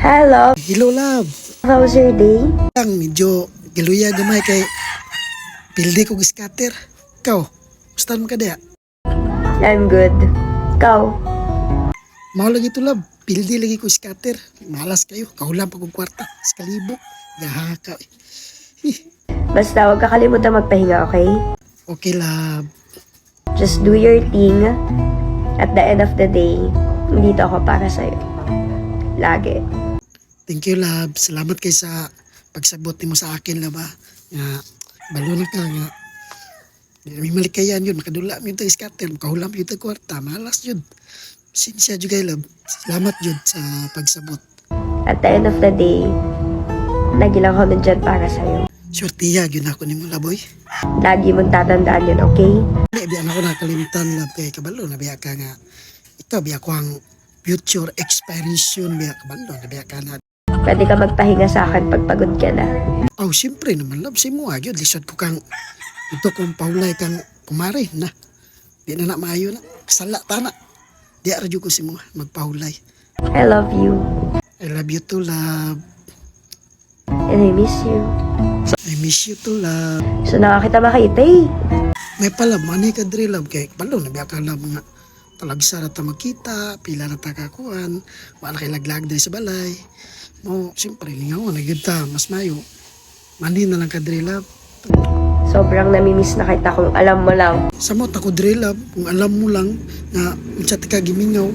Hello. Hello, love. How was your day? Lang, medyo giluya gamay kay pildi ko scatter. Ikaw, gusto mo ka diya? I'm good. Ikaw? Mao lagi to, love. Pildi lagi ko scatter. Malas kayo. Kaulam pa kong kwarta. Skalibo. Gahaka. Eh, Basta huwag kakalimutan magpahinga, okay? Okay, love. Just do your thing. At the end of the day, dito ako para sa'yo. Lagi. Thank you, love. Salamat kay sa pagsabot mo sa akin, love. ah. Nga, balo na ka nga. Na may malikayan yun. Makadula mo yung scatter. Makahulam yung kwarta. Malas yun. Sinsya juga, love. Salamat yun sa pagsabot. At the end of the day, lagi lang ako nandyan para sa'yo. Swertiya, yun ako ni mo, laboy. Lagi mong tatandaan yun, okay? Hindi, biya na ako nakalimutan, love, kay kabalo. Nabiya ka nga. Ito, biya ko ang future expiration. Biya kabalo. Nabiya ka na. Pwede ka magpahinga sa akin pag pagod ka na. Oh, siyempre naman, love. Si mo, agad. Lisod ko kang, ito kong paulay kang kumare na. Di na na maayo na. Sala, tana. Di aradyo ko si mo, magpahulay. I love you. I love you too, love. And I miss you. I miss you too, love. So nakakita makita eh. May pala, mani ka dre, love. Kay kabalo, nabiya ka, love, nga. Talagsa na ta magkita, pila na ta kakuan, wala kay laglag dre sa balay. Mo, siyempre, lingaw, nagigid ta, mas mayo. Mani na lang ka love. Sobrang namimiss na kita kung alam mo lang. Sa mo, tako love. Kung alam mo lang na unsa ti ka gimingaw,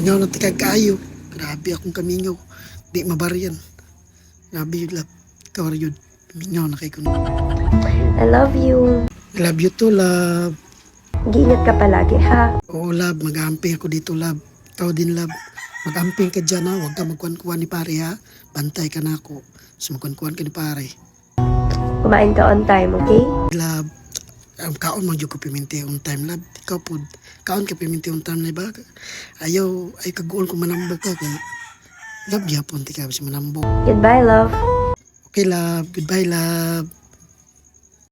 mingaw na ti ka kaayo. Grabe akong kamingaw. Di mabaryan. Grabe yun, ra yun. Mingaw na kay kuno. I love you. I love you too, love. Mag-iingat ka palagi, ha? Oo, love. Mag-aamping ako dito, love. Ikaw din, love. Mag-amping ka dyan, ha. Huwag ka magkuhan-kuhan ni pare, ha. Bantay ka na ako. So, magkuhan-kuhan ka ni pare. Kumain ka on time, okay? Love. Ang kaon man ko piminti on time, love. Ikaw po, kaon ka piminti on time na ba? Ayaw, ay kaguol ko manambog ka. Kay, love, yapon ti ka si manambog. Goodbye, love. Okay, love. Goodbye, love.